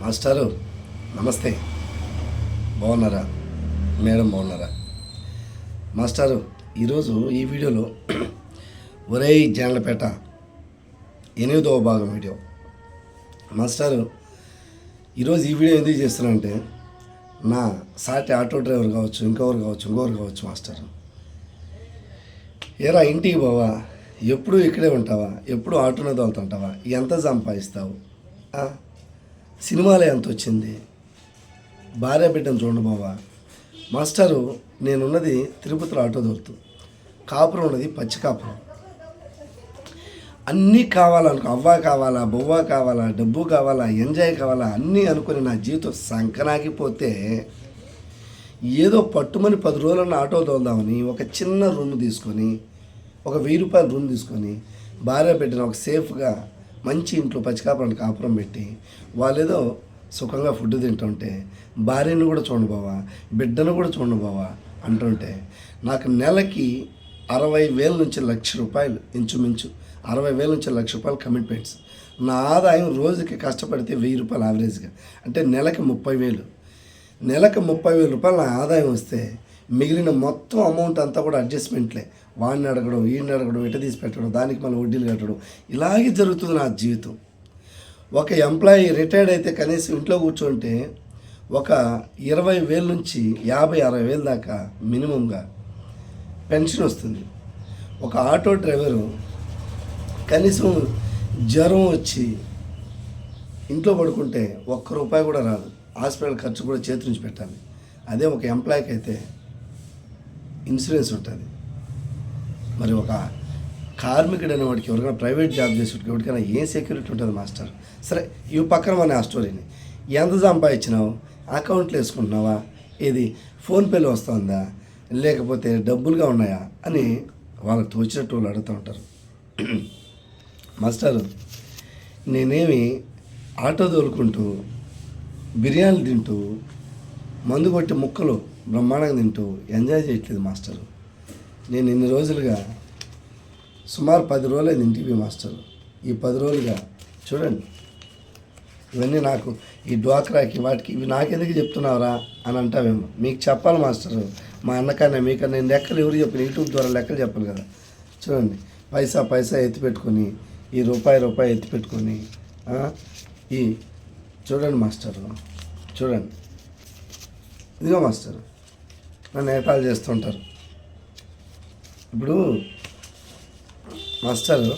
మాస్టారు నమస్తే. బాగున్నారా? మేడం బాగున్నారా? మాస్టారు ఈరోజు ఈ వీడియోలో ఒరేయ్ జనలపేట ఎనిమిదవ భాగం వీడియో. మాస్టారు ఈరోజు ఈ వీడియో ఎందుకు చేస్తున్నానంటే నా సాటి ఆటో డ్రైవర్ కావచ్చు ఇంకొకరు కావచ్చు ఇంకొకరు కావచ్చు మాస్టారు. ఏరా ఇంటికి పోవా? ఎప్పుడు ఇక్కడే ఉంటావా? ఎప్పుడు ఆటోనే తోలుతుంటావా ఎంత సంపాదిస్తావు? సినిమాలో అంత వచ్చింది. భార్య బిడ్డను చూడండి బావా. మాస్టరు నేనున్నది తిరుపతిలో ఆటో దొరుకుతూ కాపురం ఉన్నది పచ్చి కాపురం. అన్నీ కావాలనుకో అవ్వ కావాలా బొవ్వ కావాలా డబ్బు కావాలా ఎంజాయ్ కావాలా అన్నీ అనుకుని నా జీవితం సంకనాగిపోతే ఏదో పట్టుమని పది రోజులన్న ఆటో తోలుదామని ఒక చిన్న రూమ్ తీసుకొని ఒక వెయ్యి రూపాయల రూమ్ తీసుకొని భార్య పెట్టిన ఒక సేఫ్గా మంచి ఇంట్లో పచ్చికాపురం కాపురం పెట్టి వాళ్ళేదో సుఖంగా ఫుడ్ తింటుంటే భార్యను కూడా చూడండి బావా బిడ్డను కూడా చూడండి బావా అంటుంటే నాకు నెలకి అరవై వేల నుంచి లక్ష రూపాయలు ఇంచుమించు అరవై వేల నుంచి లక్ష రూపాయలు కమిట్మెంట్స్ నా ఆదాయం రోజుకి కష్టపడితే వెయ్యి రూపాయలు యావరేజ్గా అంటే నెలకి ముప్పై వేలు. నెలకు ముప్పై వేల రూపాయలు నా ఆదాయం వస్తే మిగిలిన మొత్తం అమౌంట్ అంతా కూడా అడ్జస్ట్మెంట్లే. వాడిని అడగడం వీడిని అడగడం ఇట తీసి పెట్టడం దానికి మళ్ళీ వడ్డీలు కట్టడం. ఇలాగే జరుగుతుంది నా జీవితం. ఒక ఎంప్లాయీ రిటైర్డ్ అయితే కనీసం ఇంట్లో కూర్చుంటే ఒక ఇరవై వేల నుంచి యాభై అరవై వేల దాకా మినిమంగా పెన్షన్ వస్తుంది. ఒక ఆటో డ్రైవరు కనీసం జ్వరం వచ్చి ఇంట్లో పడుకుంటే ఒక్క రూపాయి కూడా రాదు. హాస్పిటల్ ఖర్చు కూడా చేతి నుంచి పెట్టాలి. అదే ఒక ఎంప్లాయీకి అయితే ఇన్సూరెన్స్ ఉంటుంది. మరి ఒక కార్మికుడు అనేవాడికి ఎవరికైనా ప్రైవేట్ జాబ్ చేసేవాడికి ఎవరికైనా ఏం సెక్యూరిటీ ఉంటుంది మాస్టర్? సరే ఇవి పక్కన మన ఆ స్టోరీని ఎంత సంపాదించినావు? అకౌంట్లో వేసుకుంటున్నావా? ఇది ఫోన్పేలో వస్తుందా? లేకపోతే డబ్బులుగా ఉన్నాయా? అని వాళ్ళకి తోచినట్టు వాళ్ళు అడుగుతూ ఉంటారు. మాస్టర్ నేనేమి ఆటో తోలుకుంటూ బిర్యానీ తింటూ మందు కొట్టి ముక్కలు బ్రహ్మాండంగా తింటూ ఎంజాయ్ చేయట్లేదు మాస్టరు. నేను ఇన్ని రోజులుగా సుమారు పది రోజులైంది ఇంటికి మాస్టర్. ఈ పది రోజులుగా చూడండి. ఇవన్నీ నాకు ఈ డ్వాక్రాకి వాటికి ఇవి నాకెందుకు చెప్తున్నావురా అని అంటావేమో. మీకు చెప్పాలి మాస్టర్. మా అన్నకన్నా మీకన్నా నేను లెక్కలు ఎవరు చెప్పిన యూట్యూబ్ ద్వారా లెక్కలు చెప్పాలి కదా. చూడండి. పైసా పైసా ఎత్తి పెట్టుకొని ఈ రూపాయి రూపాయి ఎత్తి పెట్టుకొని ఈ చూడండి మాస్టర్. చూడండి. ఇదిగో మాస్టర్. నన్ను ఏటాలు చేస్తుంటారు ఇప్పుడు మాస్టర్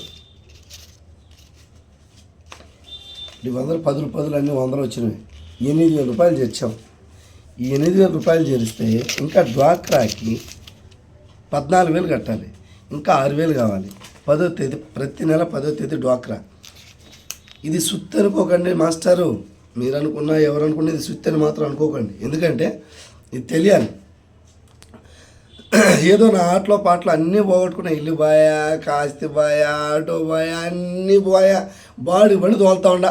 ఈ వందలు పది రూపాయలు అన్నీ వందలు వచ్చినవి. ఎనిమిది వేల రూపాయలు చేర్చాం. ఈ ఎనిమిది వేల రూపాయలు చేరిస్తే ఇంకా డ్వాక్రాకి పద్నాలుగు వేలు కట్టాలి. ఇంకా ఆరు వేలు కావాలి. పదో తేదీ ప్రతి నెల పదో తేదీ డ్వాక్రా. ఇది సుత్తి అనుకోకండి మాస్టారు. మీరు అనుకున్నా ఎవరు అనుకున్నా ఇది సుత్తి అని మాత్రం అనుకోకండి. ఎందుకంటే ఇది తెలియాలి. ఏదో నా ఆటలో పాటలు అన్నీ పోగొట్టుకున్నా ఇల్లు బాయా కాస్తి బాయా ఆటో బాయా అన్నీ పోయా. బాడుగు బండి తోలుతా ఉండ.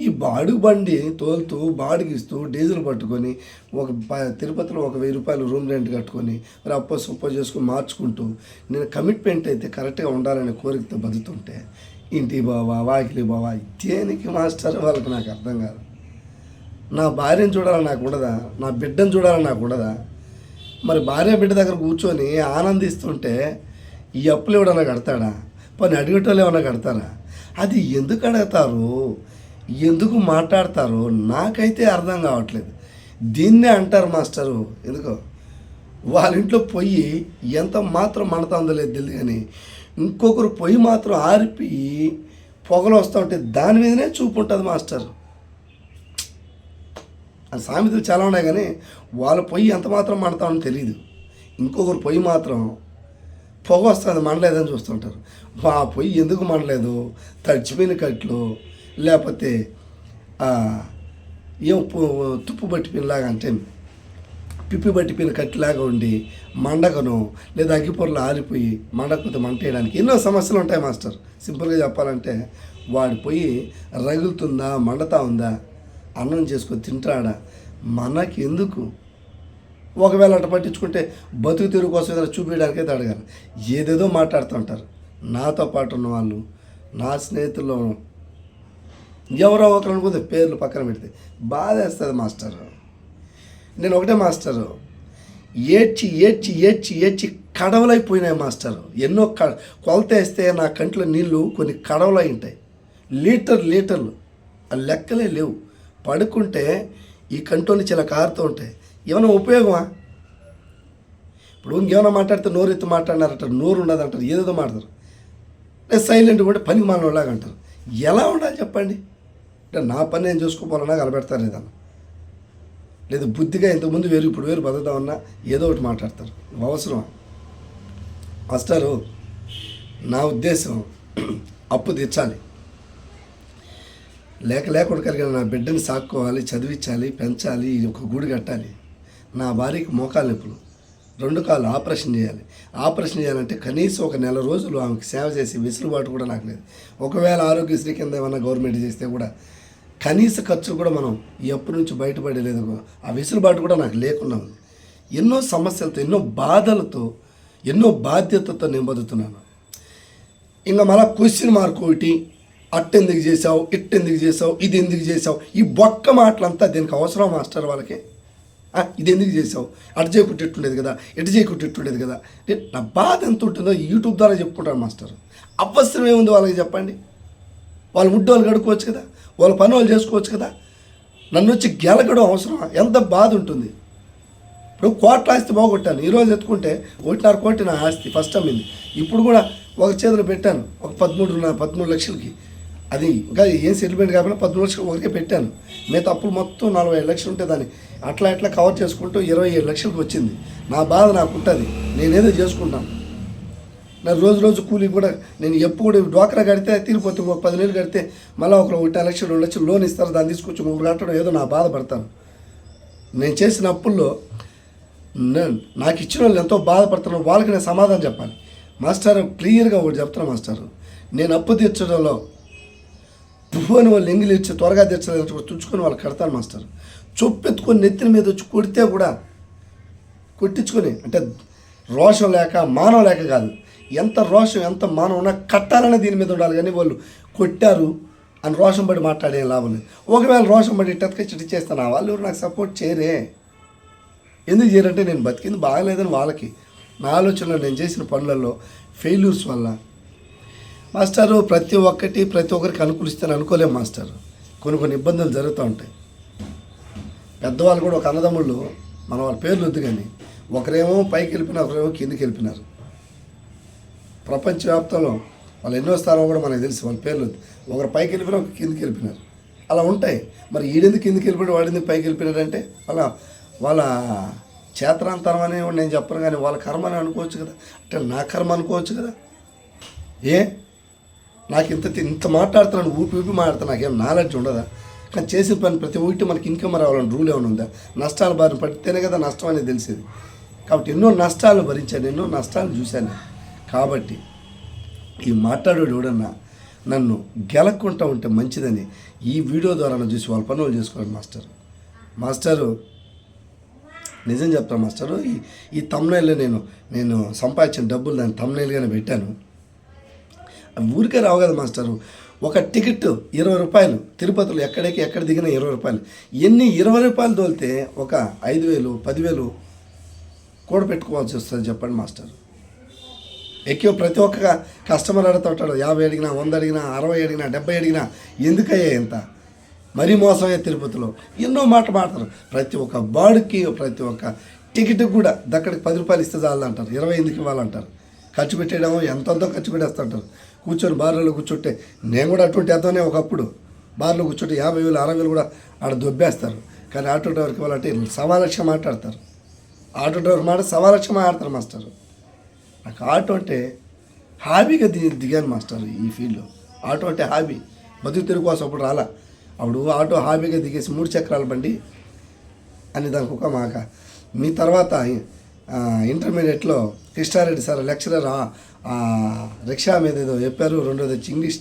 ఈ బాడుగు బండి తోలుతూ బాడుగు ఇస్తూ డీజిల్ పట్టుకొని ఒక ప- తిరుపతిలో ఒక వెయ్యి రూపాయలు రూమ్ రెంట్ కట్టుకొని మరి అప్పో సొప్పో చేసుకొని మార్చుకుంటూ నేను కమిట్మెంట్ అయితే కరెక్ట్గా ఉండాలనే కోరికతో బతుకుతుంటే ఇంటి బావా వాకిలి బావా దేనికి మాస్టర్ వాళ్ళకి నాకు అర్థం కాదు. నా భార్యను చూడాలని నాకు ఉండదా? నా బిడ్డను చూడాలని నాకు ఉండదా? మరి భార్య బిడ్డ దగ్గర కూర్చొని ఆనందిస్తుంటే ఈ అప్పులు ఎవడన్నా కడతాడా? పని అడిగేటోళ్ళు ఏమన్నా కడతారా? అది ఎందుకు అడుగుతారు? ఎందుకు మాట్లాడతారు? నాకైతే అర్థం కావట్లేదు. దీన్నే అంటారు మాస్టరు. ఎందుకో? వాళ్ళ ఇంట్లో పొయ్యి ఎంత మాత్రం మండతా ఉందో లేదు తెలియదు కానీ ఇంకొకరు పొయ్యి మాత్రం ఆరిపి పొగలు వస్తూ ఉంటే దాని మీదనే చూపు ఉంటుంది మాస్టర్. సామెతలు చాలా ఉన్నాయి కానీ వాళ్ళ పొయ్యి ఎంత మాత్రం మండతామని తెలియదు ఇంకొకరు పొయ్యి మాత్రం పొగ వస్తుంది మండలేదని చూస్తుంటారు ఆ పొయ్యి ఎందుకు మండలేదు? తడిచిపోయిన కట్లు లేకపోతే ఏం తుప్పు పట్టిపోయినలాగా అంటే పిప్పి పట్టిపోయిన కట్టిలాగా ఉండి మండకను లేదా అగ్గిపొరలు ఆరిపోయి మండకపోతే మంట వేయడానికి ఎన్నో సమస్యలు ఉంటాయి మాస్టర్. సింపుల్గా చెప్పాలంటే వాడి పొయ్యి రగులుతుందా మండతా ఉందా? అన్నం చేసుకొని తింటాడా? మనకి ఎందుకు ఒకవేళ అట్ట పట్టించుకుంటే బతుకు తెరుగు కోసం ఏదైనా చూపించడానికే అడగాలి. ఏదేదో మాట్లాడుతూ ఉంటారు. నాతో పాటు ఉన్న వాళ్ళు నా స్నేహితుల్లో ఎవరో ఒకరు అనుకుంటే పేర్లు పక్కన పెడితే బాధేస్తుంది మాస్టర్. నేను ఒకటే మాస్టరు. ఏడ్చి ఏడ్చి ఏడ్చి ఏడ్చి కడవలైపోయినాయి మాస్టర్. ఎన్నో క కొలత వేస్తే నా కంట్లో నీళ్ళు కొన్ని కడవలై ఉంటాయి. లీటర్ లీటర్లు. ఆ లెక్కలే లేవు. పడుకుంటే ఈ కంట్లోని చాలా కారుతూ ఉంటాయి. ఏమైనా ఉపయోగమా? ఇప్పుడు ఇంకేమైనా మాట్లాడితే నోరు ఎత్తి మాట్లాడినారంటారు నోరు ఉండదు అంటారు ఏదేదో మాట్లాడతారు. నేను సైలెంట్ కూడా పని మానవులాగా అంటారు. ఎలా ఉండాలి చెప్పండి? అంటే నా పని నేను చూసుకోపోవాలన్నా కలబెడతారు ఏదన్నా లేదు బుద్ధిగా ఇంతకుముందు వేరు ఇప్పుడు వేరు బతుకుదామన్నా ఏదో ఒకటి మాట్లాడతారు. అవసరం మాస్టారు నా ఉద్దేశం అప్పు తీర్చాలి. లేక లేకుండా కలిగిన నా బిడ్డని సాక్కోవాలి చదివించాలి పెంచాలి ఒక గూడు కట్టాలి. నా భార్యకి మోకాలు నొప్పులు. రెండు కాళ్ళు ఆపరేషన్ చేయాలి. ఆపరేషన్ చేయాలంటే కనీసం ఒక నెల రోజులు ఆమెకి సేవ చేసి వెసులుబాటు కూడా నాకు లేదు. ఒకవేళ ఆరోగ్యశ్రీ కింద ఏమన్నా గవర్నమెంట్ చేస్తే కూడా కనీస ఖర్చు కూడా మనం ఈ అప్పు నుంచి బయటపడలేదు. ఆ వెసులుబాటు కూడా నాకు లేకుండా ఉంది. ఎన్నో సమస్యలతో ఎన్నో బాధలతో ఎన్నో బాధ్యతతో నేను బతుకుతున్నాను ఇంకా మళ్ళీ క్వశ్చన్ మార్క్ ఒకటి. అట్టెందుకు చేసావు ఇట్టెందుకు చేసావు ఇది ఎందుకు చేసావు ఈ బొక్క మాటలంతా దీనికి అవసరం మాస్టర్ వాళ్ళకి. ఇది ఎందుకు చేసావు అటు చేయకుంటెట్టుండేది కదా ఇటు చేయకుంటెట్టుండేది కదా. నా బాధ ఎంత ఉంటుందో యూట్యూబ్ ద్వారా చెప్పుకుంటాను మాస్టర్. అవసరం ఏముంది వాళ్ళకి చెప్పండి. వాళ్ళు ముడ్డు వాళ్ళు గడుకోవచ్చు కదా వాళ్ళ పని వాళ్ళు చేసుకోవచ్చు కదా. నన్ను వచ్చి గెలగడం అవసరం ఎంత బాధ ఉంటుంది. ఇప్పుడు కోట్ల ఆస్తి బాగొట్టాను ఈరోజు ఎత్తుకుంటే ఒకటిన్నర కోటి నా ఆస్తి ఫస్ట్ అమ్మింది. ఇప్పుడు కూడా ఒక చేతిలో పెట్టాను ఒక పదమూడు పదమూడు లక్షలకి. అది ఇంకా ఏం సెటిల్మెంట్ కాకుండా పదమూడు లక్షలు ఒకరికే పెట్టాను. మిగతా అప్పులు మొత్తం నలభై ఐదు లక్షలు ఉంటే దాన్ని అట్లా ఇట్లా కవర్ చేసుకుంటూ ఇరవై ఏడు లక్షలకు వచ్చింది. నా బాధ నాకు ఉంటుంది నేనేదో చేసుకుంటాను. నా రోజు రోజు కూలీ కూడా నేను ఎప్పుడు డ్వాక్రా కడితే తీరిపోతే ఒక పది నెలలు కడితే మళ్ళీ ఒక ఒకటి లక్షలు రెండు లక్షలు లోన్ ఇస్తారు. దాన్ని తీసుకొచ్చి మూడు కట్టడం ఏదో నా బాధపడతాను నేను చేసిన అప్పుల్లో నేను నాకు ఇచ్చిన వాళ్ళు ఎంతో బాధపడుతున్నారు వాళ్ళకి నేను సమాధానం చెప్పాలి. మాస్టర్ క్లియర్గా ఒకటి చెప్తున్నా మాస్టర్. నేను అప్పు తీర్చడంలో తుఫాను వాళ్ళు ఎంగిలి ఇచ్చి త్వరగా తెచ్చలేదు తుంచుకొని వాళ్ళు కడతాను మాస్టర్. చొప్పెత్తుకొని నెత్తిన మీద వచ్చి కొడితే కూడా కొట్టించుకొని అంటే రోషం లేక మానం లేక కాదు. ఎంత రోషం ఎంత మానం ఉన్నా కట్టాలనే దీని మీద ఉండాలి. కానీ వాళ్ళు కొట్టారు అని రోషం పడి మాట్లాడే లాభం లేదు. ఒకవేళ రోషం పడి ఇట్టకే చిట్టి చేస్తాను? వాళ్ళు ఎవరు నాకు సపోర్ట్ చేయరే. ఎందుకు చేయరంటే నేను బతికింది బాగలేదని వాళ్ళకి. నా ఆలోచనలో నేను చేసిన పనులలో ఫెయిల్యూర్స్ వల్ల మాస్టారు ప్రతి ఒక్కటి ప్రతి ఒక్కరికి అనుకూలిస్తాను అనుకోలేము మాస్టర్. కొన్ని కొన్ని ఇబ్బందులు జరుగుతూ ఉంటాయి. పెద్దవాళ్ళు కూడా ఒక అన్నదమ్ముళ్ళు మన వాళ్ళ పేర్లు వద్దు కానీ ఒకరేమో పైకి వెళ్ళిపోయినా ఒకరేమో కిందికి వెళ్ళిపోయినారు. ప్రపంచవ్యాప్తంలో వాళ్ళు ఎన్నో స్థానం కూడా మనకు తెలుసు వాళ్ళ పేర్లు వద్దు. ఒకరు పైకి వెళ్ళిపోయినా ఒక కిందికి వెళ్ళిపోయినారు. అలా ఉంటాయి. మరి ఈడెందుకు కిందికి వెళ్ళిపోయి వాడింది పైకి వెళ్ళిపోయినాడంటే వాళ్ళ వాళ్ళ చేతనాంతరం అని నేను చెప్పను కానీ వాళ్ళ కర్మ అని అనుకోవచ్చు కదా. అంటే నా కర్మ అనుకోవచ్చు కదా. ఏ? నాకు ఇంత ఇంత మాట్లాడుతున్నాను ఊపి ఊపి మాట్లాడుతాను నాకేం నాలెడ్జ్ ఉండదా? కానీ చేసిన పని ప్రతి ఒక్కటి మనకి ఇన్కమ్ రావాలని రూల్ ఏమైనా ఉందా? నష్టాలు బారిన పడితేనే కదా నష్టం అనేది తెలిసేది. కాబట్టి ఎన్నో నష్టాలు భరించాను ఎన్నో నష్టాలు చూశాను. కాబట్టి ఈ మాట్లాడేవాడు ఎవడన్నా నన్ను గెలక్కుంటా ఉంటే మంచిదని ఈ వీడియో ద్వారా చూసి వాళ్ళ పనులు చేసుకోవాలి మాస్టర్. మాస్టరు నిజం చెప్తాను మాస్టరు. ఈ ఈ తమ్నైల్లో నేను నేను సంపాదించిన డబ్బులు దాన్ని తమ్నైల్గానే పెట్టాను. ఊరికే రావు కదా మాస్టరు. ఒక టికెట్ ఇరవై రూపాయలు తిరుపతిలో ఎక్కడికి ఎక్కడ దిగినా ఇరవై రూపాయలు. ఎన్ని ఇరవై రూపాయలు తోలితే ఒక ఐదు వేలు పదివేలు కూడా పెట్టుకోవాల్సి వస్తుంది చెప్పండి మాస్టర్. ఎక్కువ ప్రతి ఒక్క కస్టమర్ అడుగుతూ ఉంటాడు యాభై అడిగినా వంద అడిగినా అరవై అడిగినా డెబ్బై అడిగినా ఎందుకయ్యా ఎంత మరీ మోసమయ్యే తిరుపతిలో ఎన్నో మాటలు మాడతారు. ప్రతి ఒక్క బాడుకి ప్రతి ఒక్క టికెట్ కూడా దక్కడికి పది రూపాయలు ఇస్తే చాలంటారు ఇరవై ఎందుకు ఇవ్వాలంటారు. ఖర్చు పెట్టేయడం ఎంతంతో ఖర్చు పెట్టేస్తుంటారు కూర్చొని బార్లలో కూర్చుంటే నేను కూడా అటువంటి ఎంతోనే ఒకప్పుడు. బార్లో కూర్చుంటే యాభై వేలు అరవై వేలు కూడా ఆడ దొబ్బేస్తారు. కానీ ఆటో డ్రైవర్కి ఇవ్వాలంటే సవా లక్ష మాట్లాడతారు. ఆటో డ్రైవర్ మాట సవా లక్ష మాట్లాడతారు మాస్టర్. నాకు ఆటో అంటే హాబీగా ది దిగాను మాస్టర్ ఈ ఫీల్డ్లో. ఆటో అంటే హాబీ. బతుకు తిరుగు కోసం అప్పుడు రాలా. అప్పుడు ఆటో హాబీగా దిగేసి మూడు చక్రాల బండి అని దానికి ఒక మాక. మీ తర్వాత ఇంటర్మీడియట్లో కృష్ణారెడ్డి సార్ లెక్చరర్ రిక్షా మీద ఏదో చెప్పారు రెండోది వచ్చి ఇంగ్లీష్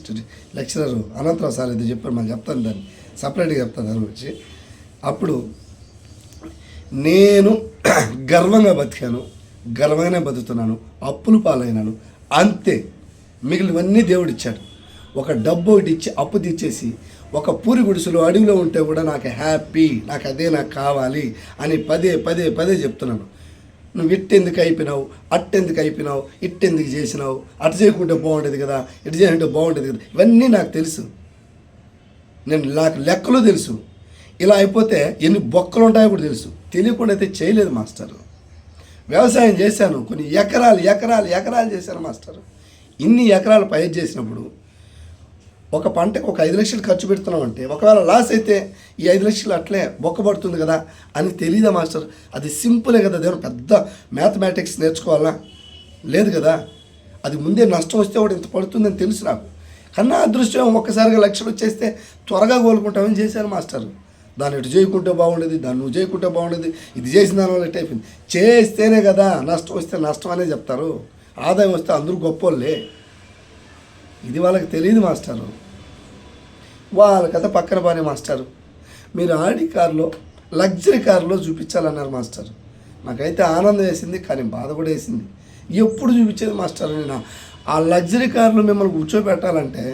లెక్చరర్ అనంతరావు సార్ ఏదో చెప్పారు మనం చెప్తాను దాన్ని. సపరేట్గా చెప్తాను దాని గురించి. అప్పుడు నేను గర్వంగా బతికాను గర్వంగానే బతుకుతున్నాను అప్పులు పాలైనాను అంతే. మిగిలినవన్నీ దేవుడు ఇచ్చాడు. ఒక డబ్బు ఒకటి ఇచ్చి అప్పు తెచ్చేసి ఒక పూరి గుడిసెలో అడవిలో ఉంటే కూడా నాకు హ్యాపీ నాకు అదే నాకు కావాలి అని పదే పదే పదే చెప్తున్నాను. నువ్వు ఇట్టెందుకు అయిపోయినావు? అట్టెందుకు అయిపోయినావు? ఇట్టెందుకు చేసినావు? అటు చేయకుంటే బాగుండేది కదా ఇటు చేయకుంటే బాగుండేది కదా. ఇవన్నీ నాకు తెలుసు. నేను నాకు లెక్కలు తెలుసు. ఇలా అయిపోతే ఎన్ని బొక్కలు ఉంటాయో కూడా తెలుసు. తెలియకుండా అయితే చేయలేదు మాస్టర్. వ్యవసాయం చేశాను. కొన్ని ఎకరాలు ఎకరాలు ఎకరాలు చేశాను మాస్టర్. ఇన్ని ఎకరాలు పైరు చేసినప్పుడు ఒక పంటకు ఒక ఐదు లక్షలు ఖర్చు పెడుతున్నామంటే ఒకవేళ లాస్ అయితే ఈ ఐదు లక్షలు అట్లే బొక్కబడుతుంది కదా అని తెలియదా మాస్టర్? అది సింపులే కదా దేవుడు పెద్ద మ్యాథమెటిక్స్ నేర్చుకోవాలా? లేదు కదా. అది ముందే నష్టం వస్తే కూడా ఇంత పడుతుందని తెలుసు నాకు. కన్నా అదృష్టం ఒక్కసారిగా లక్షలు వచ్చేస్తే త్వరగా కోలుకుంటామని చేశాను మాస్టర్. దాన్ని ఇటు చేయకుంటే బాగుండేది దాన్ని నువ్వు చేయకుంటే బాగుండేది ఇది చేసిన దానివల్ల ఇట్ అయిపోయింది. చేస్తేనే కదా నష్టం వస్తే నష్టం అనే చెప్తారు. ఆదాయం వస్తే అందరూ గొప్పోళ్ళే. ఇది వాళ్ళకి తెలియదు మాస్టారు. వాళ్ళ కథ పక్కన బానే మాస్టారు. మీరు ఆడి కారులో లగ్జరీ కారులో చూపించాలన్నారు మాస్టర్. నాకైతే ఆనందం వేసింది కానీ బాధ కూడా వేసింది. ఎప్పుడు చూపించేది మాస్టర్ నేను? ఆ లగ్జరీ కారులో మిమ్మల్ని కూర్చోబెట్టాలంటే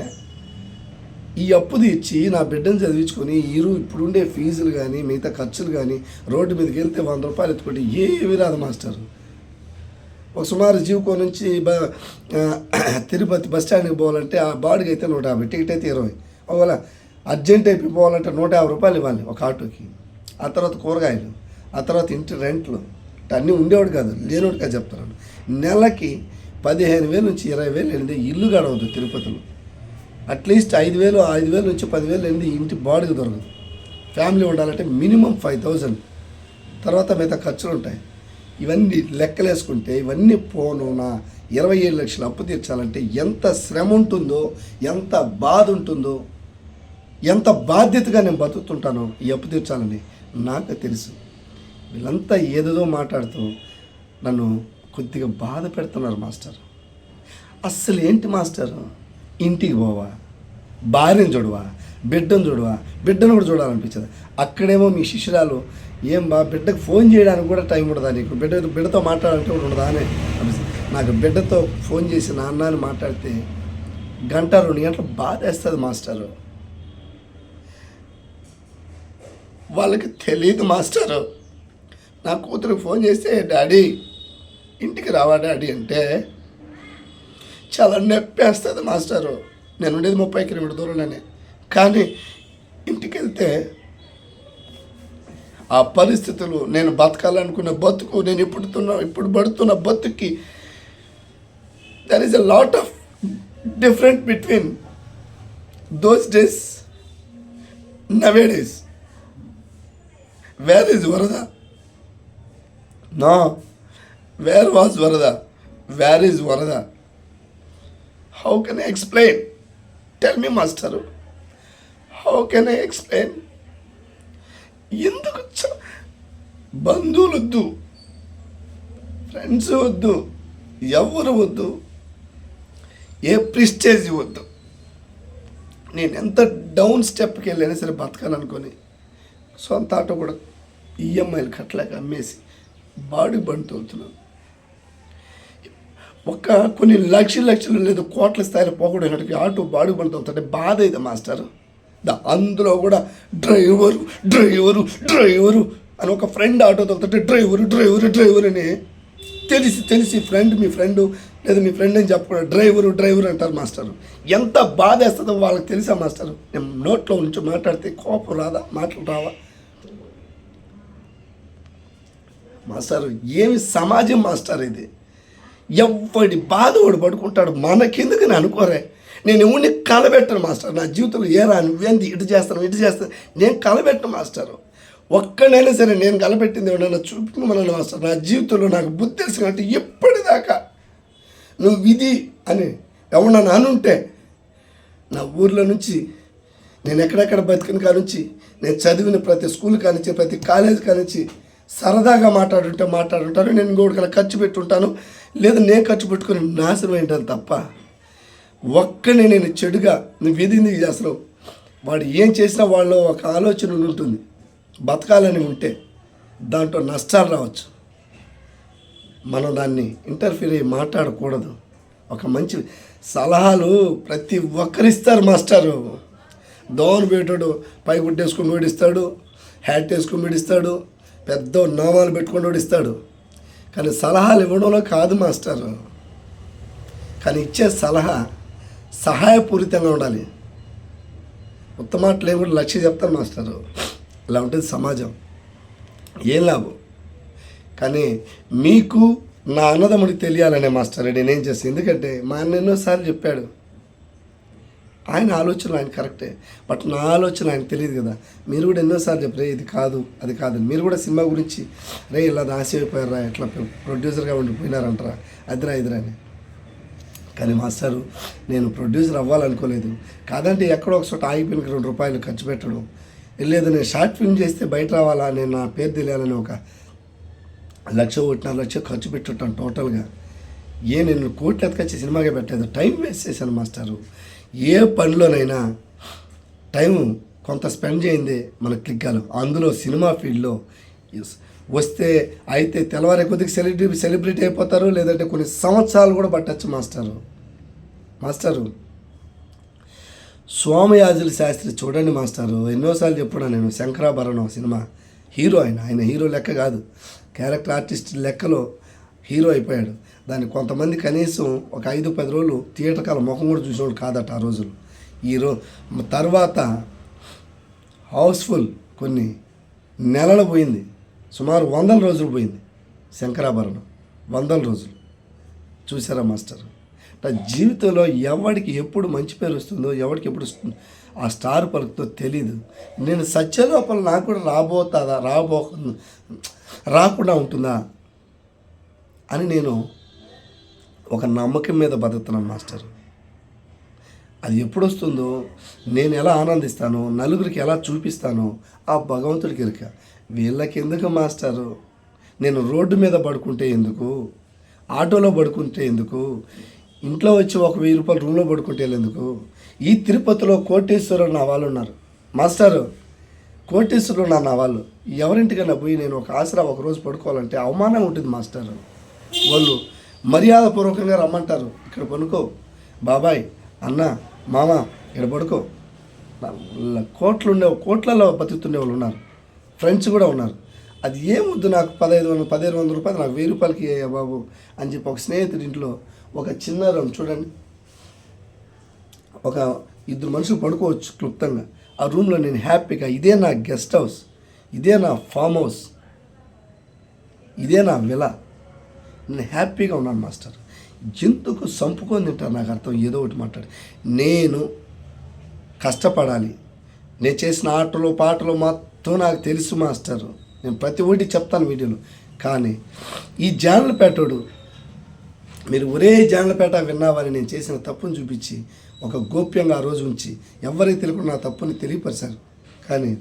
ఈ అప్పు తీర్చి నా బిడ్డను చదివించుకొని ఈరు ఇప్పుడుండే ఫీజులు కానీ మిగతా ఖర్చులు కానీ రోడ్డు మీదకి వెళ్తే వంద రూపాయలు ఎత్తుకుంటే ఏమి రాదు మాస్టర్. ఒక సుమారు జీవకో నుంచి బ తిరుపతి బస్ స్టాండ్కి పోవాలంటే ఆ బాడీకి అయితే నూట యాభై టికెట్ అయితే ఇరవై. ఒకవేళ అర్జెంట్ అయిపోయి పోవాలంటే నూట యాభై రూపాయలు ఇవ్వాలి ఒక ఆటోకి. ఆ తర్వాత కూరగాయలు ఆ తర్వాత ఇంటి రెంట్లు. అన్నీ ఉండేవాడు కాదు లేనివాడు కాదు చెప్తున్నాను. నెలకి పదిహేను వేలు నుంచి ఇరవై వేలు వెళ్ళింది ఇల్లు గడవద్దు తిరుపతిలో. అట్లీస్ట్ ఐదు వేలు ఐదు వేలు నుంచి పదివేలు వెళ్ళింది ఇంటి బాడీకి దొరకదు. ఫ్యామిలీ ఉండాలంటే మినిమం ఫైవ్ థౌజండ్. తర్వాత మిగతా ఖర్చులు ఉంటాయి. ఇవన్నీ లెక్కలేసుకుంటే ఇవన్నీ పోను నా ఇరవై ఏడు లక్షలు అప్పు తీర్చాలంటే ఎంత శ్రమ ఉంటుందో ఎంత బాధ ఉంటుందో ఎంత బాధ్యతగా నేను బతుకుతుంటాను ఈ అప్పు తీర్చాలని నాకు తెలుసు. వీళ్ళంతా ఏదేదో మాట్లాడుతూ నన్ను కొద్దిగా బాధ పెడుతున్నారు మాస్టర్. అస్సలు ఏంటి మాస్టర్? ఇంటికి పోవా? భార్యను చూడవా? బిడ్డను చూడవా? బిడ్డను కూడా చూడాలనిపించదు. అక్కడేమో మీ శిష్యురాలు ఏం బా బిడ్డకు ఫోన్ చేయడానికి కూడా టైం ఉండదా నీకు? బిడ్డ బిడ్డతో మాట్లాడాలంటే కూడా ఉండదా అని నాకు బిడ్డతో ఫోన్ చేసి నాన్న అని మాట్లాడితే గంట రెండు గంటలు బాధేస్తుంది మాస్టరు. వాళ్ళకి తెలియదు మాస్టరు. నా కూతురికి ఫోన్ చేస్తే డాడీ ఇంటికి రావా డాడీ? అంటే చాలా నొప్పేస్తుంది మాస్టరు. నేను ఉండేది ముప్పై కిలోమీటర్ దూరంలోనే. కానీ ఇంటికి వెళ్తే ఆ పరిస్థితులు నేను బతకాలనుకున్న బతుకు నేను ఇప్పుడు ఇప్పుడు పడుతున్న బతుకి there is a lot of different between those days nowadays where is వరద నా వేర్ వాజ్ వరద వేర్ ఈజ్ వరద how can I explain tell me master how can I explain ఎందుకు చ- బంధువులు వద్దు ఫ్రెండ్స్ వద్దు. ఎవరు వద్దు. ఏ ప్రిస్టేజ్ వద్దు. నేను ఎంత డౌన్ స్టెప్కి వెళ్ళినా సరే బతకాలనుకొని సొంత ఆటో కూడా ఈఎంఐలు కట్టలేక అమ్మేసి బాడీ బండి తోలుతున్నాను. ఒక కొన్ని లక్షల లక్షలు లేదు కోట్ల స్థాయిలో పోకూడనట్టుగా ఆటో బాడీ బండి తోలుతుంటే బాధ ఇది మాస్టర్. అందులో కూడా డ్రైవరు డ్రైవరు డ్రైవరు అని ఒక ఫ్రెండ్ ఆటో తోలుతుంటే డ్రైవరు డ్రైవరు డ్రైవర్ అని తెలిసి తెలిసి ఫ్రెండ్ మీ ఫ్రెండ్ లేదా మీ ఫ్రెండ్ అని చెప్పకుండా డ్రైవరు డ్రైవర్ అంటారు మాస్టర్. ఎంత బాధ వేస్తుందో వాళ్ళకి తెలుసా మాస్టర్? నేను నోట్లో నుంచి మాట్లాడితే కోపం రాదా? మాటలు రావా? మాస్టర్ ఏమి సమాజం మాస్టర్ ఇది? ఎవడి బాధ వాడు పడుకుంటాడు? మనకెందుకు అనుకోరే? నేను ఎవరిని కలబెట్టను మాస్టర్. నా జీవితంలో ఏరా నువ్వేంది? ఇటు చేస్తాను ఇటు చేస్తాను. నేను కలబెట్టను మాస్టర్. ఒక్కడైనా సరే నేను కలబెట్టింది ఏమన్నా చూపించమన్నాను మాస్టర్. నా జీవితంలో నాకు బుద్ధి తెలిసినట్టు ఎప్పటిదాకా నువ్వు విధి అని ఎవరన్నా అనుంటే నా ఊర్లో నుంచి నేను ఎక్కడెక్కడ బతికిన కానుంచి నేను చదివిన ప్రతి స్కూల్ కానించి ప్రతి కాలేజ్ కానించి సరదాగా మాట్లాడుంటే మాట్లాడుంటాను నేను ఇంకోటికల్లా ఖర్చు పెట్టుంటాను లేదా నేను ఖర్చు పెట్టుకుని నాశనం ఏంటని తప్ప. ఒక్కనే నేను చెడుగా నువ్వు ఏదింది అసలు వాడు ఏం చేసినా వాళ్ళు ఒక ఆలోచన ఉంటుంది. బతకాలని ఉంటే దాంట్లో నష్టాలు రావచ్చు. మనం దాన్ని ఇంటర్ఫీర్ అయ్యి మాట్లాడకూడదు. ఒక మంచి సలహాలు ప్రతి ఒక్కరిస్తారు మాస్టారు. దోవను పెట్టాడు పై గుడ్డేసుకుని ఓడిస్తాడు హ్యాట్ వేసుకుని ఓడిస్తాడు పెద్ద నామాలు పెట్టుకుని ఓడిస్తాడు. కానీ సలహాలు ఇవ్వడంలో కాదు మాస్టారు. కానీ ఇచ్చే సలహా సహాయపూరితంగా ఉండాలి. ఉత్తమాటలు ఏమి లక్ష్య చెప్తాను మాస్టరు. ఇలా ఉంటుంది సమాజం. ఏం లాభం? కానీ మీకు నా అన్నదమ్ముడికి తెలియాలనే మాస్టర్. నేనేం చేస్తాను? ఎందుకంటే మా అన్న ఎన్నోసార్లు చెప్పాడు. ఆయన ఆలోచనలు ఆయన కరెక్టే. బట్ నా ఆలోచన ఆయన తెలియదు కదా. మీరు కూడా ఎన్నోసార్లు చెప్పారు ఇది కాదు అది కాదు మీరు కూడా సినిమా గురించి రే ఇలా నాశనం అయిపోయారా ఎట్లా ప్రొడ్యూసర్గా ఉండిపోయినారంటారా అదిరా ఇదిరా అని. కానీ మాస్టారు నేను ప్రొడ్యూసర్ అవ్వాలనుకోలేదు. కాదంటే ఎక్కడో ఒక చోట ఆగిపోయిన రెండు రూపాయలు ఖర్చు పెట్టడం. లేదు నేను షార్ట్ ఫిల్మ్ చేస్తే బయట రావాలా నేను నా పేరు తెలియాలని ఒక లక్ష ఒకటిన్నర లక్ష ఖర్చు పెట్టుంటాను టోటల్గా. ఏ నేను కోట్లు ఎత్తుకొచ్చి సినిమాగా పెట్టలేదు. టైం వేస్ట్ చేశాను మాస్టారు. ఏ పనిలోనైనా టైం కొంత స్పెండ్ చేయిందే మనకు క్లిక్కాలు అందులో సినిమా ఫీల్డ్లో ఎస్, వస్తే అయితే తెల్లవారే కొద్దిగా సెలబ్రిటీ సెలబ్రిటీ అయిపోతారు లేదంటే కొన్ని సంవత్సరాలు కూడా పట్టచ్చు మాస్టారు. మాస్టారు సోమయాజుల శాస్త్రి చూడండి మాస్టారు. ఎన్నోసార్లు చెప్పున్నా నేను శంకరాభరణం సినిమా. హీరో ఆయన ఆయన హీరో లెక్క కాదు. క్యారెక్టర్ ఆర్టిస్ట్ లెక్కలో హీరో అయిపోయాడు. దాన్ని కొంతమంది కనీసం ఒక ఐదు పది రోజులు థియేటర్ కాల ముఖం కూడా చూసేవాడు కాదట ఆ రోజులు. ఈ తర్వాత హౌస్ఫుల్ కొన్ని నెలలు పోయింది. సుమారు వందల రోజులు పోయింది శంకరాభరణం. వందల రోజులు. చూసారా మాస్టర్? నా జీవితంలో ఎవరికి ఎప్పుడు మంచి పేరు వస్తుందో ఎవరికి ఎప్పుడు వస్తుందో ఆ స్టార్ పలుకుతో తెలీదు. నేను సత్యలోపల నాకు కూడా రాబోతుందా రాబో రాకుండా ఉంటుందా అని నేను ఒక నమ్మకం మీద బతుకుతున్నాను మాస్టర్. అది ఎప్పుడు వస్తుందో నేను ఎలా ఆనందిస్తానో నలుగురికి ఎలా చూపిస్తానో ఆ భగవంతుడికి ఎరుక వీళ్ళకి ఎందుకు మాస్టారు? నేను రోడ్డు మీద పడుకుంటే ఎందుకు? ఆటోలో పడుకుంటే ఎందుకు? ఇంట్లో వచ్చి ఒక వెయ్యి రూపాయలు రూమ్లో పడుకుంటే ఎందుకు? ఈ తిరుపతిలో కోటేశ్వరుడు నా వాళ్ళు ఉన్నారు. మాస్టారు కోటేశ్వరులు నా నా వాళ్ళు. ఎవరింటికైనా పోయి నేను ఒక ఆసరా ఒక రోజు పడుకోవాలంటే అవమానం ఉంటుంది మాస్టారు. వాళ్ళు మర్యాదపూర్వకంగా రమ్మంటారు. ఇక్కడ పనుకో. బాబాయ్ అన్న మామ ఇక్కడ పడుకో. కోట్లుండే కోట్లలో బతుకుతుండే వాళ్ళు ఉన్నారు. ఫ్రెండ్స్ కూడా ఉన్నారు. అది ఏమొద్దు నాకు పదహైదు వందలు పదిహేను వందల రూపాయలు నాకు వెయ్యి రూపాయలకి బాబు అని చెప్పి ఒక స్నేహితుడి ఇంట్లో ఒక చిన్న రూమ్ చూడండి. ఒక ఇద్దరు మనుషులు పడుకోవచ్చు క్లుప్తంగా. ఆ రూమ్లో నేను హ్యాపీగా ఇదే నా గెస్ట్ హౌస్ ఇదే నా ఫామ్ హౌస్ ఇదే నా విల. నేను హ్యాపీగా ఉన్నాను మాస్టర్. ఎందుకు సంపుకొని తింటారు నాకు అర్థం ఏదో ఒకటి మాట్లాడు. నేను కష్టపడాలి. నేను చేసిన ఆటలు పాటలు తో నాకు తెలుసు మాస్టర్. నేను ప్రతి ఒక్కటి చెప్తాను వీడియోలో. కానీ ఈ జానలపేటోడు మీరు ఒరే జానలపేట విన్నావని నేను చేసిన తప్పును చూపించి ఒక గోప్యంగా ఆ రోజు ఉంచి ఎవరికి తెలియకుండా నా తప్పుని తెలియపరిచారు. కానీ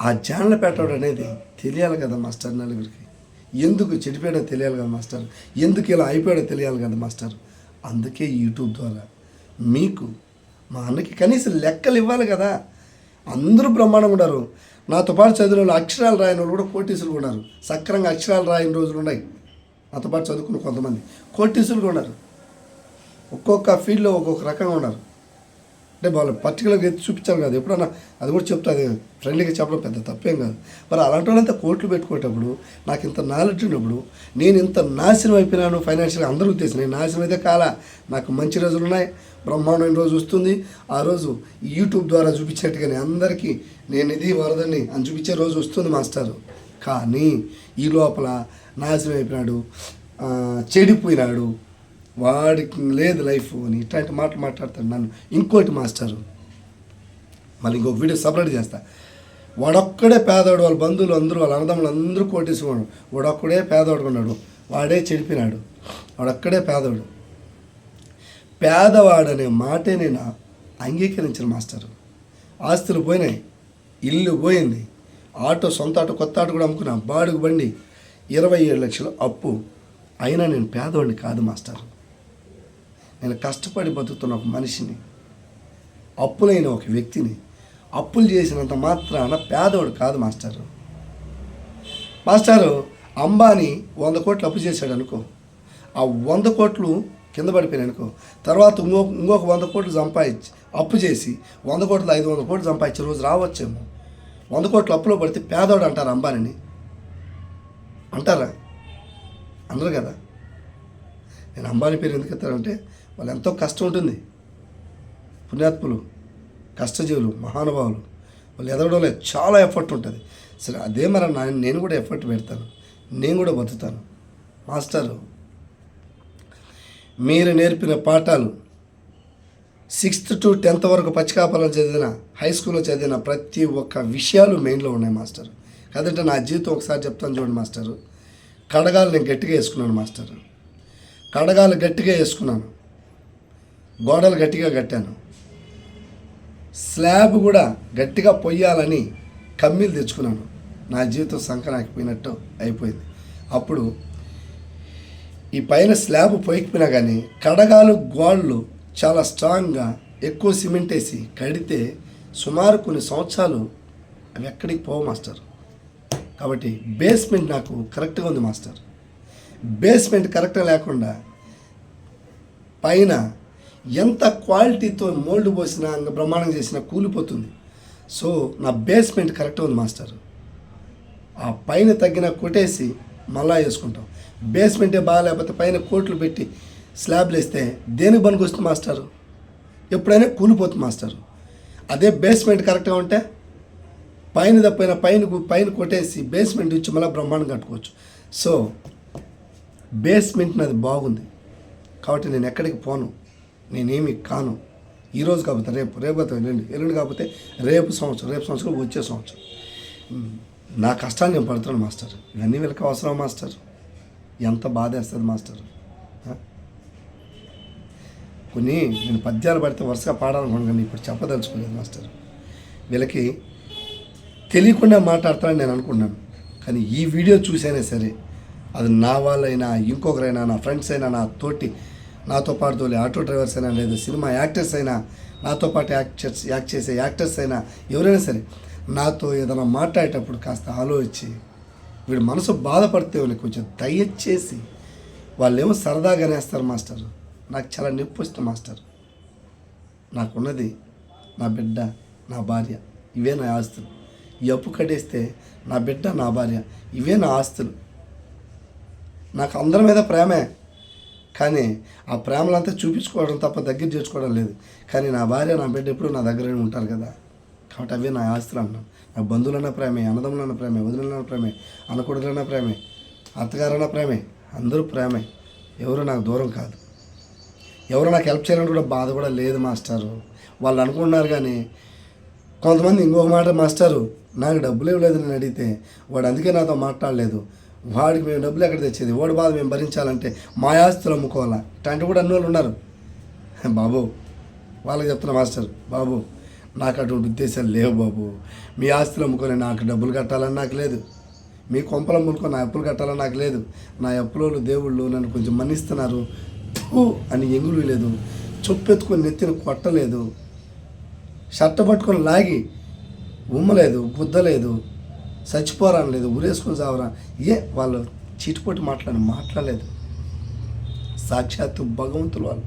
ఆ జానలపేటోడు అనేది తెలియాలి కదా మాస్టర్ నలుగురికి. ఎందుకు చెడిపోయాడో తెలియాలి కదా మాస్టర్. ఎందుకు ఇలా అయిపోయాడో తెలియాలి కదా మాస్టర్. అందుకే యూట్యూబ్ ద్వారా మీకు మా అన్నకి కనీసం లెక్కలు ఇవ్వాలి కదా. అందరూ బ్రహ్మాండంగా ఉన్నారు. నాతో పాటు చదివిన వాళ్ళు అక్షరాలు రాయని వాళ్ళు కూడా కోటీసులు ఉన్నారు. సక్రంగా అక్షరాలు రాయని రోజులు ఉన్నాయి. నాతో పాటు చదువుకున్న కొంతమంది కోటీసులు కూడా ఉన్నారు. ఒక్కొక్క ఫీల్డ్లో ఒక్కొక్క రకంగా ఉన్నారు. అంటే వాళ్ళు పర్టికులర్గా ఎత్తి చూపించాలి కాదు. ఎప్పుడన్నా అది కూడా చెప్తా అది ఫ్రెండ్లీగా చెప్పడం పెద్ద తప్పేం కాదు. మరి అలాంటి వాళ్ళంతా కోట్లు పెట్టుకునేటప్పుడు నాకు ఇంత నాలెడ్జ్ ఉన్నప్పుడు నేను ఇంత నాశనం అయిపోయినాను ఫైనాన్షియల్గా అందరూ తెలిసి నేను నాశనం అయితే కాలా నాకు మంచి రోజులు ఉన్నాయి. బ్రహ్మాండమైన రోజు వస్తుంది? ఆ రోజు యూట్యూబ్ ద్వారా చూపించేట్టుగానే అందరికీ నేను ఇది వరదని అని చూపించే రోజు వస్తుంది మాస్టారు. కానీ ఈ లోపల నాశనం అయిపోయినాడు. చెడిపోయినాడు. వాడికి లేదు లైఫ్ అని ఇట్లాంటి మాటలు మాట్లాడతాడు నన్ను. ఇంకోటి మాస్టారు మళ్ళీ ఇంకొక వీడియో సపరేట్ చేస్తా. వాడొక్కడే పేదవాడు వాళ్ళ బంధువులు అందరూ వాళ్ళ అన్నదమ్ములు అందరూ కోటేసుకున్నాడు. వాడొక్కడే పేదవాడు ఉన్నాడు. వాడే చెడిపినాడు వాడొక్కడే పేదవాడు పేదవాడనే మాటే నేను అంగీకరించిన మాస్టర్. ఆస్తులు పోయినాయి ఇల్లు పోయింది. ఆటో సొంత ఆటో కొత్త ఆటో కూడా అమ్ముకున్నా. బాడుగు బండి ఇరవై ఏడు లక్షలు అప్పు. అయినా నేను పేదవాడిని కాదు మాస్టర్. నేను కష్టపడి బతుకుతున్న ఒక మనిషిని అప్పులైన ఒక వ్యక్తిని అప్పులు చేసినంత మాత్రాన పేదవాడు కాదు మాస్టారు. మాస్టారు అంబానీ వంద కోట్లు అప్పు చేశాడు అనుకో. ఆ వంద కోట్లు కింద పడిపోయినాయి అనుకో. తర్వాత ఇంకొక ఇంకొక వంద కోట్లు సంపాదించి అప్పు చేసి వంద కోట్లు ఐదు వందల కోట్లు సంపాదించే రోజు రావచ్చేమో. వంద కోట్లు అప్పులో పడితే పేదోడు అంటారు అంబానీని. అంటారా? అనరు కదా. నేను అంబానీ పేరు ఎందుకు ఎత్తానంటే వాళ్ళు ఎంతో కష్టం ఉంటుంది. పుణ్యాత్ములు కష్టజీవులు మహానుభావులు. వాళ్ళు ఎదగడంలో చాలా ఎఫర్ట్ ఉంటుంది. సరే అదే మరి నా నేను కూడా ఎఫర్ట్ పెడతాను. నేను కూడా బతుకుతాను. మాస్టరు మీరు నేర్పిన పాఠాలు సిక్స్త్ టు టెన్త్ వరకు పచ్చికాపలో చదివిన హై స్కూల్లో చదివిన ప్రతి ఒక్క విషయాలు మెయిన్లో ఉన్నాయి మాస్టర్. కదంటే నా జీవితం ఒకసారి చెప్తాను చూడండి మాస్టరు. కడగాలు నేను గట్టిగా వేసుకున్నాను మాస్టర్. కడగాలు గట్టిగా వేసుకున్నాను. గోడలు గట్టిగా కట్టాను. స్లాబ్ కూడా గట్టిగా పొయ్యాలని కమ్మీలు తెచ్చుకున్నాను. నా జీవితం సంకనాకిపోయినట్టు అయిపోయింది. అప్పుడు ఈ పైన స్లాబ్ పొయ్యిపోయినా కానీ కడగాలు గోళ్ళు చాలా స్ట్రాంగ్గా ఎక్కువ సిమెంట్ వేసి కడితే సుమారు కొన్ని సంవత్సరాలు అవి ఎక్కడికి పోవు మాస్టర్. కాబట్టి బేస్మెంట్ నాకు కరెక్ట్గా ఉంది మాస్టర్. బేస్మెంట్ కరెక్ట్గా లేకుండా పైన ఎంత క్వాలిటీతో మోల్డ్ పోసినా ఇంకా బ్రహ్మాండం చేసినా కూలిపోతుంది. సో నా బేస్మెంట్ కరెక్ట్గా ఉంది మాస్టర్. ఆ పైన తగ్గిన కొట్టేసి మళ్ళా వేసుకుంటాం. బేస్మెంటే బాగాలేకపోతే పైన కోట్లు పెట్టి స్లాబ్లు వేస్తే దేనికి పనికి వస్తుంది మాస్టారు? ఎప్పుడైనా కూలిపోతుంది మాస్టారు. అదే బేస్మెంట్ కరెక్ట్గా ఉంటే పైన తప్పైన పైన పైన కొట్టేసి బేస్మెంట్ ఇచ్చి మళ్ళీ బ్రహ్మాండం కట్టుకోవచ్చు. సో బేస్మెంట్ నాది బాగుంది. కాబట్టి నేను ఎక్కడికి పోను నేనేమి కాను. ఈరోజు కాకపోతే రేపు రేపు ఎల్లుండి ఎల్లుండి కాకపోతే రేపు సంవత్సరం రేపు సంవత్సరం వచ్చే సంవత్సరం. నా కష్టాన్ని నేను పడుతున్నాను మాస్టర్. ఇవన్నీ వీళ్ళకి అవసరం మాస్టర్. ఎంత బాధ వేస్తుంది మాస్టర్. కొన్ని నేను పద్యాలు పడితే వరుసగా పాడాలనుకోండి కానీ ఇప్పుడు చెప్పదలుచుకోలేదు మాస్టర్. వీళ్ళకి తెలియకుండా మాట్లాడతానని నేను అనుకున్నాను కానీ ఈ వీడియో చూసైనా సరే అది నా వాళ్ళైనా ఇంకొకరైనా నా ఫ్రెండ్స్ అయినా నా తోటి నాతో పాటు తోలి ఆటో డ్రైవర్స్ అయినా లేదా సినిమా యాక్టర్స్ అయినా నాతో పాటు యాక్టర్స్ యాక్ట్ చేసే యాక్టర్స్ అయినా ఎవరైనా సరే నాతో ఏదైనా మాట్లాడేటప్పుడు కాస్త ఆలోచించి వీడు మనసు బాధపడితే కొంచెం దయచేసి వాళ్ళేమో సరదాగానే వేస్తారు మాస్టర్. నాకు చాలా నొప్పి వస్తుంది మాస్టర్. నాకున్నది నా బిడ్డ నా భార్య ఇవే నా ఆస్తులు. ఈ అప్పు కట్టేస్తే నా బిడ్డ నా భార్య ఇవే నా ఆస్తులు. నాకు అందరి మీద ప్రేమే కానీ ఆ ప్రేమలంతా చూపించుకోవడం తప్ప దగ్గర చేర్చుకోవడం లేదు. కానీ నా భార్య నా బిడ్డ ఎప్పుడు నా దగ్గరనే ఉంటారు కదా. కాబట్టి అవే నా ఆస్తులు అన్నాను బంధువులన్న ప్రేమే అన్నదమ్ములన్న ప్రేమే వదిలిన ప్రేమే అన్నకొడుకులన్న ప్రేమే అత్తగారన్న ప్రేమే అందరూ ప్రేమే. ఎవరు నాకు దూరం కాదు. ఎవరు నాకు హెల్ప్ చేయాలని కూడా బాధ కూడా లేదు మాస్టారు. వాళ్ళు అనుకుంటున్నారు కానీ కొంతమంది ఇంకొక మాట మాస్టారు నాకు డబ్బులు ఇవ్వలేదు నేను అడిగితే వాడు అందుకే నాతో మాట్లాడలేదు. వాడికి మేము డబ్బులు ఎక్కడ తెచ్చేది? వాడి బాధ మేము భరించాలంటే మా ఆస్తులు అమ్ముకోవాలా? ఇట్లాంటి కూడా అన్ని వాళ్ళు ఉన్నారు. బాబు వాళ్ళకి చెప్తున్నా మాస్టర్ బాబు. నాకు అటువంటి ఉద్దేశాలు లేవు బాబు. మీ ఆస్తులు అమ్ముకొని నాకు డబ్బులు కట్టాలని నాకు లేదు. మీ కొంపలు అమ్ముకొని నా అప్పులు కట్టాలని నాకు లేదు. నా అప్పులోళ్ళు దేవుళ్ళు నన్ను కొంచెం మన్నిస్తున్నారు. అని ఎంగులు లేదు. చొప్పెత్తుకొని నెత్తిన కొట్టలేదు షర్ట్ పట్టుకొని లాగి ఉమ్మలేదు గుద్దలేదు చచ్చిపోరాని లేదు ఊరేసుకొని చావరా. ఏ వాళ్ళు చీటిపోటి మాట్లాడి మాట్లాడలేదు. సాక్షాత్తు భగవంతులు వాళ్ళు.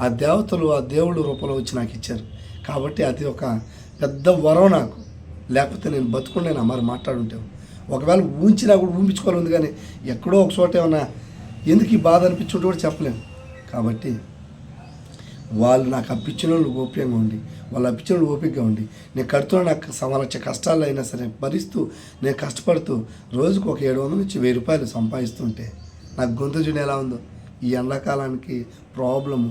ఆ దేవతలు ఆ దేవుడు రూపంలో వచ్చి నాకు ఇచ్చారు. కాబట్టి అది ఒక పెద్ద వరం నాకు. లేకపోతే నేను బతుకుండా మరి మాట్లాడుంటే ఒకవేళ ఊంచినా కూడా ఊహించుకోవాలి ఉంది కానీ ఎక్కడో ఒక చోట ఏమన్నా ఎందుకు ఈ బాధ అనిపించుంటే కూడా చెప్పలేను కాబట్టి వాళ్ళు నాకు అప్పించిన వాళ్ళు ఓపికంగా ఉండి వాళ్ళు అప్పించిన వాళ్ళు ఓపికగా ఉండి నేను కడుతున్న నాకు సమాలక్ష కష్టాలు అయినా సరే భరిస్తూ నేను కష్టపడుతూ రోజుకు ఒక ఏడు వందల నుంచి వెయ్యి రూపాయలు సంపాదిస్తుంటే నాకు గొంతు చూడ ఎలా ఉందో. ఈ ఎండాకాలానికి ప్రాబ్లము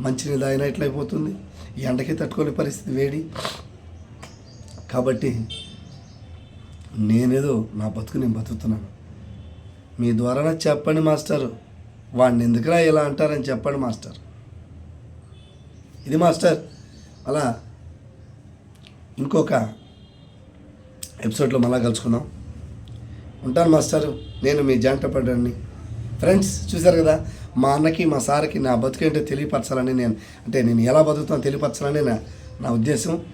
మంచినీళ్ళు అయినా ఎట్లయిపోతుంది ఈ ఎండకి తట్టుకోని పరిస్థితి వేడి. కాబట్టి నేనేదో నా బతుకు నేను బతుకుతున్నాను. మీ ద్వారా చెప్పండి మాస్టర్. వాడిని ఎందుకురా ఇలా అంటారని చెప్పండి మాస్టర్. ఇది మాస్టర్. అలా ఇంకొక ఎపిసోడ్లో మళ్ళా కలుసుకుందాం. ఉంటాను మాస్టర్. నేను మీ జంట పడ్డాన్ని ఫ్రెండ్స్ చూశారు కదా? మా అన్నకి మా సార్కి నా బతుకేంటో తెలియపరచాలని నేను అంటే నేను ఎలా బతుకుతానో తెలియపరచాలని నా నా ఉద్దేశం.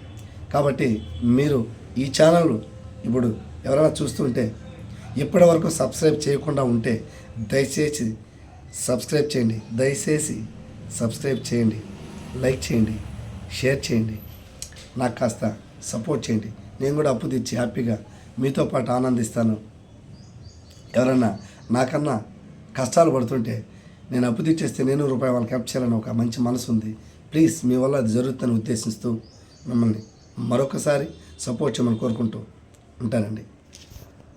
కాబట్టి మీరు ఈ ఛానల్ ఇప్పుడు ఎవరైనా చూస్తుంటే ఇప్పటి వరకు సబ్స్క్రైబ్ చేయకుండా ఉంటే దయచేసి సబ్స్క్రైబ్ చేయండి. దయచేసి సబ్స్క్రైబ్ చేయండి. లైక్ చేయండి. షేర్ చేయండి. నాకు కాస్త సపోర్ట్ చేయండి. నేను కూడా అప్పు తెచ్చి హ్యాపీగా మీతో పాటు ఆనందిస్తాను. ఎవరన్నా నాకన్నా కష్టాలు పడుతుంటే నేను అప్పు తెచ్చేస్తే నేను రూపాయి వాళ్ళకి హెల్ప్ చేయాలని ఒక మంచి మనసు ఉంది. ప్లీజ్ మీ వల్ల అది జరుగుతుందని ఉద్దేశిస్తూ మిమ్మల్ని మరొకసారి సపోర్ట్ చేయమని కోరుకుంటూ ఉంటానండి.